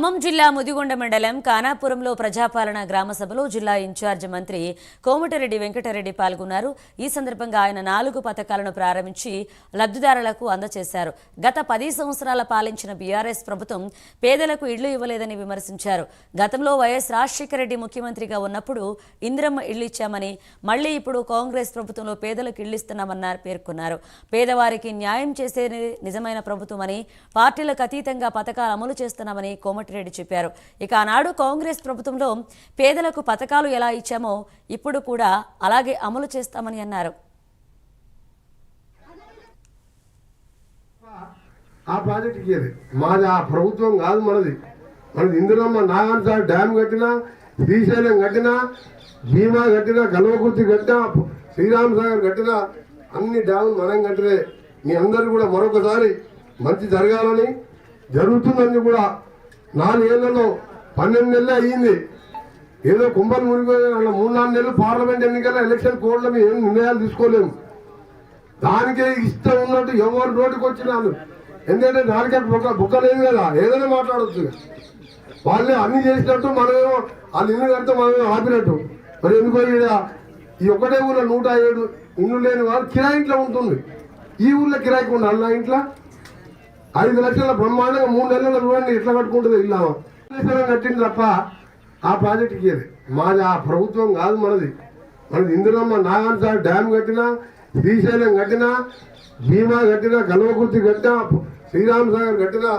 ఖమ్మం జిల్లా ముదిగొండ మండలం కానాపురంలో ప్రజాపాలన గ్రామ సభలో జిల్లా ఇన్ఛార్జ్ మంత్రి కోమటిరెడ్డి వెంకటరెడ్డి పాల్గొన్నారు. ఈ సందర్భంగా ఆయన నాలుగు పథకాలను ప్రారంభించి లబ్ధిదారులకు అందజేశారు గత పది సంవత్సరాల పాలించిన బీఆర్ఎస్ ప్రభుత్వం పేదలకు ఇళ్ళు ఇవ్వలేదని విమర్శించారు. గతంలో వైఎస్ రాజశేఖర రెడ్డి ముఖ్యమంత్రిగా ఉన్నప్పుడు ఇందిరమ్మ ఇళ్ళు ఇచ్చామని మళ్ళీ ఇప్పుడు కాంగ్రెస్ ప్రభుత్వంలో పేదలకు ఇళ్ళు ఇస్తున్నామన్నారు పేర్కొన్నారు. పేదవారికి న్యాయం చేసేది నిజమైన ప్రభుత్వమని పార్టీలకు అతీతంగా పథకాలు అమలు చేస్తున్నామని కోమటిరెడ్డి చెప్పారు. ఇక ఆనాడు కాంగ్రెస్ ప్రభుత్వంలో పేదలకు పథకాలు ఎలా ఇచ్చామో ఇప్పుడు కూడా అలాగే అమలు చేస్తామని అన్నారు. ఆ ప్రాజెక్ట్ ఇచ్చేది. మాది ఆ ప్రభుత్వం కాదు మనది. మనది ఇందులో నాగార్జున సార్ డ్యామ్ కట్టినా శ్రీశైలం కట్టినా భీమా కట్టినా కల్వకుర్తి కట్టినా శ్రీరామ్ సాగర్ కట్టినా అన్ని డ్యాములు మనం కట్టినే మీ అందరూ కూడా మరొకసారి మంచి జరగాలని జరుగుతుందని కూడా నాలుగేళ్ళలో పన్నెండు నెలలు అయ్యింది. ఏదో కుంభలు మునిగిపోయిన మూడు నాలుగు నెలలు పార్లమెంట్ ఎన్నికల ఎలక్షన్ కోడ్లో మేము ఏం నిర్ణయాలు తీసుకోలేము దానికే ఇష్టం ఉన్నట్టు ఎవరు నోటికి వచ్చినాను ఎందుకంటే దానికే బుక్క బుక్క లేదు కదా. ఏదైనా మాట్లాడచ్చు వాళ్ళే అన్ని చేసినట్టు మనమేమో వాళ్ళు ఇల్లు కడితే మనమేమో ఆపినట్టు. మరి ఎందుకో ఈడ? ఈ ఒకటే ఊళ్ళో నూట ఏడు ఇల్లు లేని వాళ్ళు కిరాయింట్లో ఉంటుంది ఈ ఊళ్ళో కిరాయికి ఉండాలి నా ఇంట్లో? ఐదు లక్షల బ్రహ్మాండంగా మూడు నెలల చూడండి ఎట్లా కట్టుకుంటుంది ఇల్లు? కట్టింది తప్ప ఆ ప్రాజెక్ట్ ఇచ్చేది. మాది ఆ ప్రభుత్వం కాదు మనది. మనది ఇందులోమ్మ నాగాన్ సార్ డ్యామ్ కట్టినా శ్రీశైలం కట్టినా భీమా కట్టినా కల్వకుర్తి కట్టినా శ్రీరామ్ సాగర్ కట్టినా